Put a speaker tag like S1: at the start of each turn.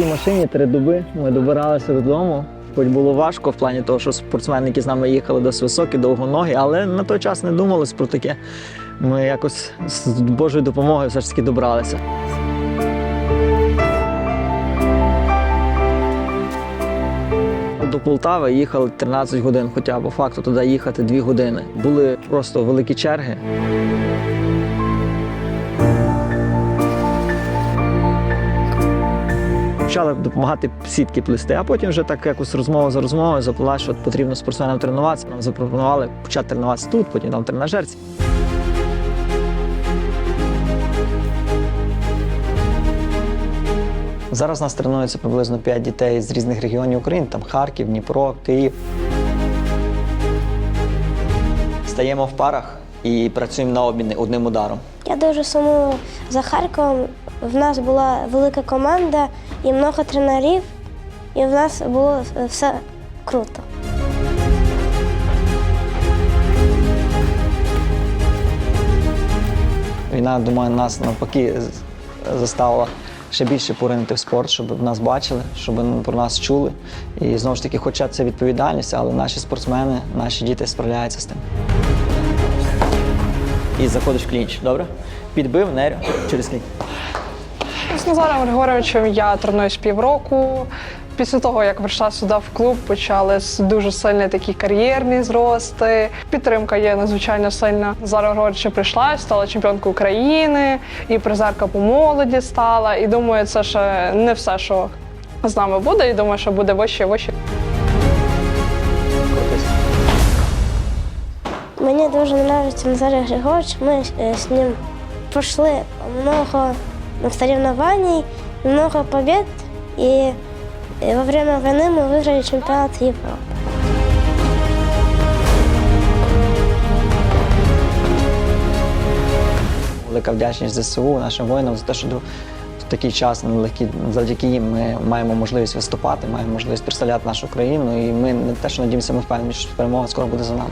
S1: цій машині три доби. Ми добиралися додому. Хоч було важко в плані того, що спортсмени, які з нами їхали досить високі, довгоногі, але на той час не думалось про таке. Ми якось з Божою допомогою все ж таки добралися. До Полтави їхали 13 годин, хоча по факту туди їхати 2 години. Були просто великі черги. Почали допомагати сітки плести, а потім вже так якось розмова за розмовою заплила, що потрібно спортсменам тренуватися. Нам запропонували почати тренуватися тут, потім там тренажерці. Зараз нас тренується приблизно 5 дітей з різних регіонів України, там Харків, Дніпро, Київ. Стаємо в парах і працюємо на обміни одним ударом.
S2: Я дуже сумую за Харковом. В нас була велика команда і багато тренерів, і в нас було все круто.
S1: Війна, думаю, нас навпаки заставила ще більше поринути в спорт, щоб нас бачили, щоб про нас чули. І знову ж таки, хоча це відповідальність, але наші спортсмени, наші діти справляються з тим. І заходиш в клінч, добре? Підбив, нерю через клінч.
S3: З Назаром Григоровичем я тренуюсь півроку. Після того, як прийшла сюди в клуб, почались дуже сильні такі кар'єрні зрости. Підтримка є надзвичайно сильна. Назара Григоровича прийшла, стала чемпіонкою України, і призерка по молоді стала. І думаю, це ще не все, що з нами буде. І думаю, що буде вище вище.
S2: Мені дуже подобається Назар Григорович. Ми е, з ним пройшли много соревнований, много побед, і е, во время війни ми виграли чемпіонат Європи.
S1: Велика вдячність ЗСУ, нашим воїнам за те, що в такий час завдяки їм ми маємо можливість виступати, маємо можливість представляти нашу країну. І ми не те, що надіємося, ми впевнені, що перемога скоро буде за нами.